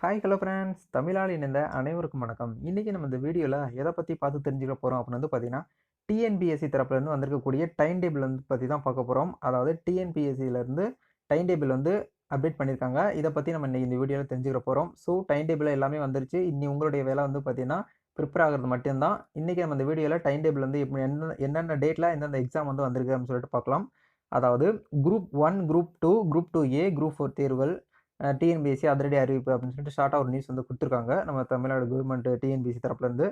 Hi hello friends தமிழால் இணைந்த அனைவருக்கும் வணக்கம். இன்றைக்கி நம்ம இந்த வீடியோவில் எதை பற்றி பார்த்து தெரிஞ்சுக்க போகிறோம் அப்படின்னு வந்து பார்த்திங்கன்னா டிஎன்பிஎஸ்சி தரப்புலேருந்து வந்திருக்கக்கூடிய டைம் டேபிள் வந்து பற்றி தான் பார்க்க போகிறோம் அதாவது டிஎன்பிஎஸ்சியிலேருந்து டைம் டேபிள் வந்து அப்டேட் பண்ணியிருக்காங்க இதை பற்றி நம்ம இன்றைக்கி இந்த வீடியோவில் தெரிஞ்சுக்கிற போகிறோம் ஸோ டைம் டேபிள் எல்லாமே வந்துருச்சு. இன்னி உங்களுடைய வேலை வந்து பார்த்தீங்கன்னா ப்ரிப்பேர் ஆகிறது மட்டும்தான். இன்றைக்கி நம்ம இந்த வீடியோவில் டைம் டேபிள் வந்து இப்போ என்ன என்னென்ன டேட்டில் எந்தெந்த எக்ஸாம் வந்து வந்திருக்கு அப்படின்னு சொல்லிட்டு பார்க்கலாம். அதாவது group one group two group two A group four தேர்வுகள் டிஎன்பிஎஸ்சி அதிரடி அறிவிப்பு அப்படின்னு சொல்லிட்டு ஷார்ட்டாக ஒரு நியூஸ் வந்து கொடுத்துருக்காங்க. நம்ம தமிழ்நாடு கவர்மெண்ட் டிஎன்பிஎஸ்சி தரப்புலேருந்து.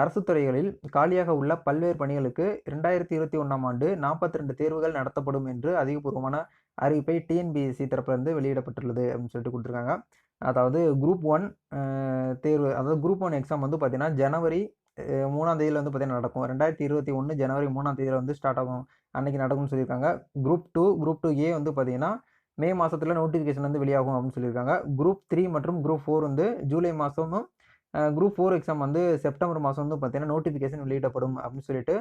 அரசு துறைகளில் காலியாக உள்ள பல்வேறு பணிகளுக்கு ரெண்டாயிரத்தி இருபத்தி ஒன்றாம் ஆண்டு நாற்பத்தி ரெண்டு தேர்வுகள் நடத்தப்படும் என்று அதிகபூர்வமான அறிவிப்பை டிஎன்பிஎஸ்சி தரப்புலேருந்து வெளியிடப்பட்டுள்ளது அப்படின்னு சொல்லிட்டு கொடுத்துருக்காங்க. அதாவது குரூப் ஒன் தேர்வு அதாவது குரூப் ஒன் எக்ஸாம் வந்து பார்த்தீங்கன்னா ஜனவரி மூணாம் தேதியில் வந்து பார்த்தீங்கன்னா நடக்கும். ரெண்டாயிரத்தி இருபத்தி ஒன்று ஜனவரி மூணாம் தேதியில் வந்து ஸ்டார்ட் ஆகும். அன்றைக்கி நடக்கும்னு சொல்லியிருக்காங்க. Group two group two A வந்து பார்த்தீங்கன்னா மே மாதத்தில் நோட்டிஃபிகேஷன் வந்து வெளியாகும் அப்படின்னு சொல்லியிருக்காங்க. குரூப் த்ரீ மற்றும் குரூப் ஃபோர் வந்து ஜூலை மாதமும் குரூப் ஃபோர் எக்ஸாம் வந்து செப்டம்பர் மாதம் வந்து பார்த்தீங்கன்னா நோட்டிஃபிகேஷன் வெளியிடப்படும் அப்படின்னு சொல்லிட்டு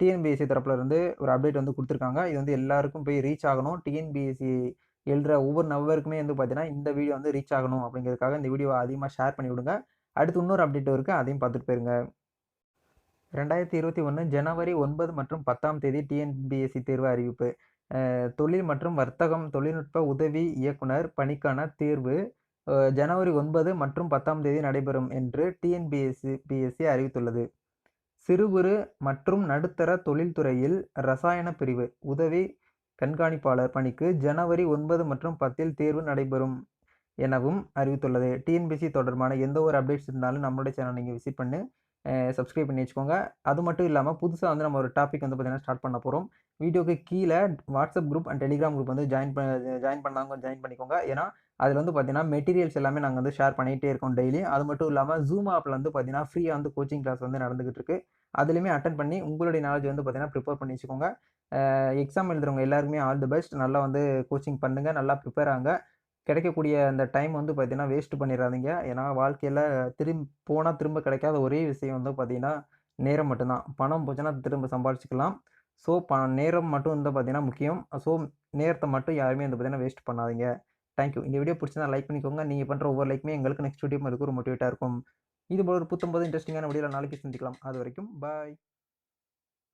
டிஎன்பிஎஸ்சி தரப்பில் இருந்து ஒரு அப்டேட் வந்து கொடுத்துருக்காங்க. இது வந்து எல்லாருக்கும் போய் ரீச் ஆகணும். டிஎன்பிஎஸ்சி எழுதுகிற ஒவ்வொரு நபருக்குமே வந்து பார்த்தீங்கன்னா இந்த வீடியோ வந்து ரீச் ஆகணும் அப்படிங்கிறதுக்காக இந்த வீடியோவை அதிகமாக ஷேர் பண்ணி விடுங்க. அடுத்து இன்னொரு அப்டேட் இருக்குது அதையும் பார்த்துட்டு போயிருங்க. ரெண்டாயிரத்தி இருபத்தி ஒன்று ஜனவரி ஒன்பது மற்றும் பத்தாம் தேதி டிஎன்பிஎஸ்சி தேர்வு அறிவிப்பு. தொழில் மற்றும் வர்த்தகம் தொழில்நுட்ப உதவி இயக்குனர் பணிக்கான தேர்வு ஜனவரி ஒன்பது மற்றும் பத்தாம் தேதி நடைபெறும் என்று டிஎன்பிஎஸ்சி பிஎஸ்சி அறிவித்துள்ளது. சிறு குறு மற்றும் நடுத்தர தொழில்துறையில் ரசாயன பிரிவு உதவி கண்காணிப்பாளர் பணிக்கு ஜனவரி ஒன்பது மற்றும் பத்தில் தேர்வு நடைபெறும் எனவும் அறிவித்துள்ளது. டிஎன்பிஎஸ்சி தொடர்பான எந்த ஒரு அப்டேட்ஸ் இருந்தாலும் நம்மளுடைய சேனல் நீங்கள் விசிட் பண்ணி. சப்ஸ்கிரைப் பண்ணி வச்சுக்கோங்க. அது மட்டும் இல்லாமல் புதுசாக வந்து நம்ம ஒரு டாபிக் வந்து பார்த்திங்கன்னா ஸ்டார்ட் பண்ண போகிறோம் வீடியோக்கு கீழே WhatsApp group and Telegram group வந்து ஜாயின் பண்ண ஜாயின் பண்ணாங்க ஜாயின் பண்ணிக்கோங்க. ஏன்னா அதில் வந்து பார்த்தீங்கன்னா மெட்டீரியல்ஸ் எல்லாமே நாங்கள் வந்து ஷேர் பண்ணிகிட்டே இருக்கோம் டெய்லி அது மட்டும் இல்லாமல் ஜூம் ஆப்பில் வந்து பார்த்தீங்கன்னா ஃப்ரீயாக வந்து கோச்சிங் கிளாஸ் வந்து நடந்துகிட்டு இருக்கு. அதுலேயுமே அட்டன் பண்ணி உங்களுடைய நாலேஜ் வந்து பார்த்தீங்கன்னா ப்ரிப்பேர் பண்ணி வச்சுக்கோங்க. எக்ஸாம் எழுதுறவங்க எல்லாருக்குமே ஆல் தி பெஸ்ட் நல்லா வந்து கோச்சிங் பண்ணுங்கள் நல்லா ப்ரிப்பேர் ஆங்க. கிடைக்கக்கூடிய அந்த டைம் வந்து பார்த்தீங்கன்னா வேஸ்ட் பண்ணிடாதீங்க ஏன்னா வாழ்க்கையில் திரும்ப போனால் திரும்ப கிடைக்காத ஒரே விஷயம் வந்து பார்த்தீங்கன்னா நேரம் மட்டும்தான். பணம் போச்சுன்னா திரும்ப சம்பாதிச்சிக்கலாம். ஸோ ப நேரம் மட்டும் வந்து பார்த்தீங்கன்னா முக்கியம். ஸோ நேரத்தை மட்டும் யாருமே வந்து பார்த்தீங்கன்னா வேஸ்ட் பண்ணாதீங்க. தேங்க்யூ இந்த வீடியோ பிடிச்சிருந்தா லைக் பண்ணிக்கோங்க. நீங்கள் பண்ணுற ஒவ்வொரு லைக்குமே எங்களுக்கு நெக்ஸ்ட் வீடியோ இருக்கு ஒரு மோட்டிவேட்டாக இருக்கும். இது போல ஒரு புத்தம்பது இன்ட்ரெஸ்டிங்கான வீடியோவில் நாளைக்கு சந்திக்கலாம். அது வரைக்கும் பாய்